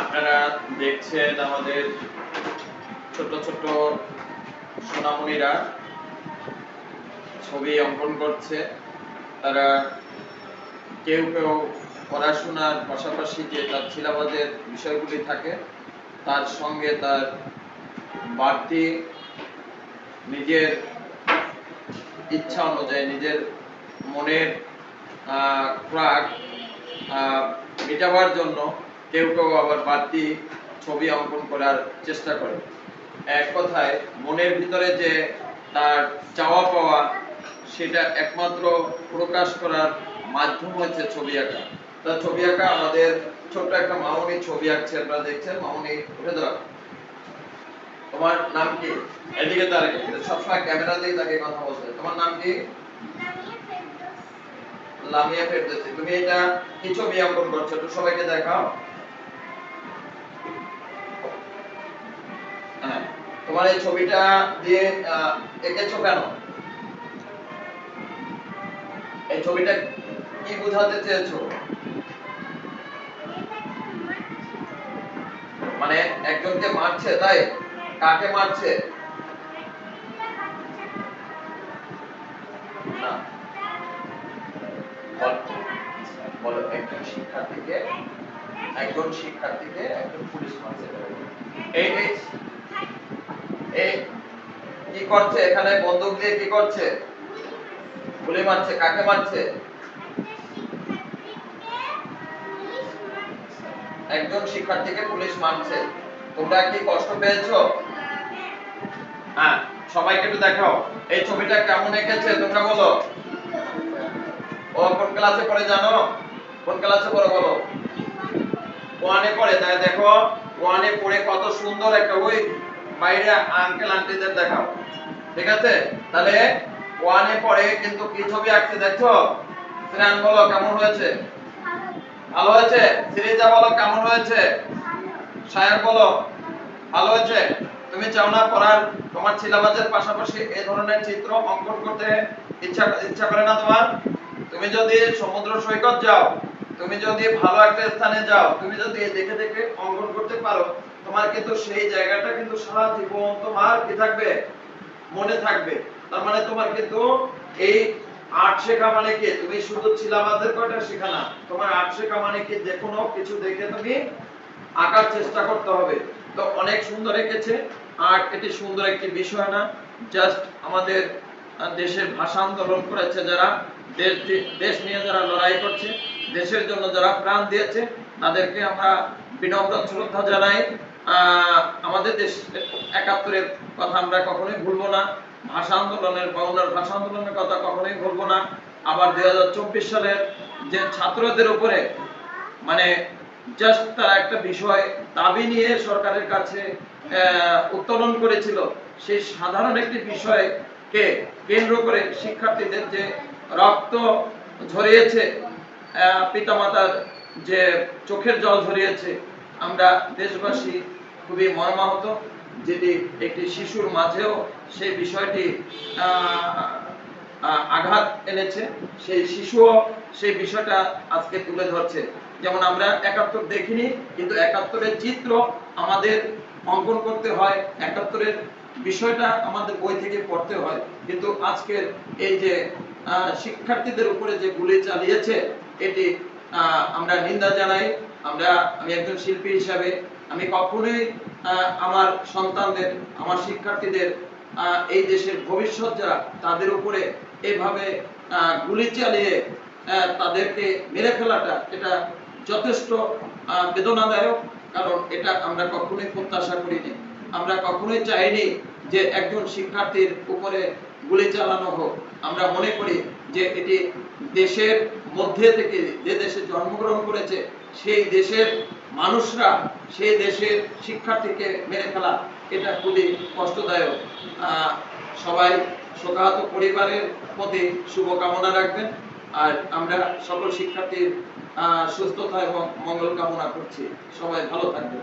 আপনারা দেখছেন আমাদের ছোট ছোট সোনামণিরা ছবি অঙ্কন করছে। তারা কেউ কেউ পড়াশোনার পাশাপাশি যে তার সিলেবাসের বিষয়গুলি থাকে, তার সঙ্গে তার বাড়তি নিজের ইচ্ছা অনুযায়ী, নিজের মনের ক্রাক মেটাবার জন্য কেউ কেউ আবার বাদ দিয়ে ছবি অঙ্কন করার চেষ্টা করে। এক কথায়, মনের ভিতরে যে তার চাওয়া পাওয়া, সেটা একমাত্র প্রকাশ করার মাধ্যম হচ্ছে ছবি আঁকা। তা ছবি আঁকা আমাদের ছোট্ট একটা মামনি ছবি আঁকছে, আপনারা দেখছেন, মামনি, উঠে দাও তোমার নাম কি? এদিকে তার সবসময় ক্যামেরা দিয়ে তাকে কথা হয়। তোমার নাম কি? লামিয়া ফেরদৌসি। তুমি এটা কি ছবি অঙ্কন করছ? একটু সবাইকে দেখাও। তোমার এই ছবিটা দিয়ে এঁকেছো কেন? এই ছবিটা কি বোঝাতে চেয়েছো? মানে একজনকে মারছে, তাই? কাকে মারছে? একজন শিক্ষার্থীকে একজন শিক্ষার্থীকে একজন পুলিশ মারছে। এই এই কি করছে? এখানে বন্দুক দিয়ে কি করছে? গুলি মারছে। কাকে মারছে? একজন শিক্ষার্থীকে পুলিশ মারছে। তোমরা কি কষ্ট পেয়েছ? হ্যাঁ সবাইকে একটু দেখাও। এই ছবিটা কেমন এঁকেছে তোমরা বলো। ও, কোন ক্লাসে পড়ে জানো? কোন ক্লাসে পড়ে বলো? ওয়ানে পড়ে। তাই দেখো, ওয়ানে পড়ে কত সুন্দর একটা ওই বাইরে আঙ্কেল আন্টিদের দেখাও। ঠিক আছে? তাহলে ওয়ানে পড়ে কিন্তু কি ছবি আঁকছে দেখছ? শ্রেয়ান বলো, কেমন হয়েছে? ভালো হয়েছে? সিরিজা বলো, কেমন হয়েছে? সায়র বলো, ভালো হয়েছে? তুমি চাও না পড়ার? তোমার সিলেবাসের পাশাপাশি এই ধরনের চিত্র অঙ্কন করতে ইচ্ছা ইচ্ছা করে না তোমার? তুমি যদি সমুদ্র সৈকত যাও তুমি যদি ভালো একটা স্থানে যাও, তুমি যদি দেখে দেখে অঙ্কন করতে পারো, তোমার কিন্তু সেই জায়গাটা কিন্তু সারা জীবন তোমার কি থাকবে? মনে থাকবে। তার মানে তোমার কিন্তু এই আর্ট শেখা মানে কি? তুমি শুধু সিলেবাসের কয়টা শেখা না, তোমার আর্ট শেখা মানে কি? যে কোনো কিছু দেখে তুমি আঁকার চেষ্টা করতে হবে। তো অনেক সুন্দর এঁকেছে। আর্ট এটি সুন্দর একটি বিষয় না। জাস্ট আমাদের দেশের ভাষা আন্দোলন করেছে যারা, দেশ দেশ নিয়ে যারা লড়াই করছে। দেশের জন্য যারা প্রাণ দিয়েছে, তাদেরকে আমরা বিনম্র শ্রদ্ধা জানাই। আমাদের দেশ একাত্তরের কথা আমরা কখনোই ভুলবো না। ভাষা আন্দোলনের, বাংলার ভাষা আন্দোলনের কথা কখনোই ভুলবো না। আবার দুই সালের যে ছাত্রদের উপরে মানে জাস্ট তারা একটা বিষয়, দাবি নিয়ে সরকারের কাছে উত্তোলন করেছিল, সেই সাধারণ একটি বিষয়কে কেন্দ্র করে শিক্ষার্থীদের যে রক্ত ঝরিয়েছে পিতামাতার যে চোখের জল ঝরিয়েছে আমরা দেশবাসী খুবই মর্মাহত, যেটি একটি শিশুর মাঝেও সেই বিষয়টি আঘাত এনেছে, সেই শিশুও সেই বিষয়টা আজকে তুলে ধরছে। যেমন আমরা একাত্তর দেখিনি, কিন্তু একাত্তরের চিত্র আমাদের অঙ্কন করতে হয়, একাত্তরের বিষয়টা আমাদের বই থেকে পড়তে হয়। কিন্তু আজকের এই যে শিক্ষার্থীদের উপরে যে গুলি চালিয়েছে এটি আমরা নিন্দা জানাই। আমরা, আমি একজন শিল্পী হিসাবে, আমি কখনোই আমার সন্তানদের, আমার শিক্ষার্থীদের এই দেশের ভবিষ্যৎ যারা, তাদের উপরে এভাবে গুলি চালিয়ে তাদেরকে মেরে ফেলাটা এটা যথেষ্ট বেদনাদায়ক, কারণ এটা আমরা কখনোই প্রত্যাশা করিনি। আমরা কখনোই চাইনি যে একজন শিক্ষার্থীর উপরে গুলি চালানো হোক। আমরা মনে করি যে এটি দেশের মধ্যে থেকে যে দেশে জন্মগ্রহণ করেছে, সেই দেশের মানুষরা, সেই দেশের শিক্ষার্থীকে মেরে ফেলা, এটা খুবই কষ্টদায়ক। সবাই শোকাহত পরিবারের প্রতি শুভকামনা রাখবেন, আর আমরা সকল শিক্ষার্থীর সুস্থতা এবং মঙ্গল কামনা করছি। সবাই ভালো থাকবেন।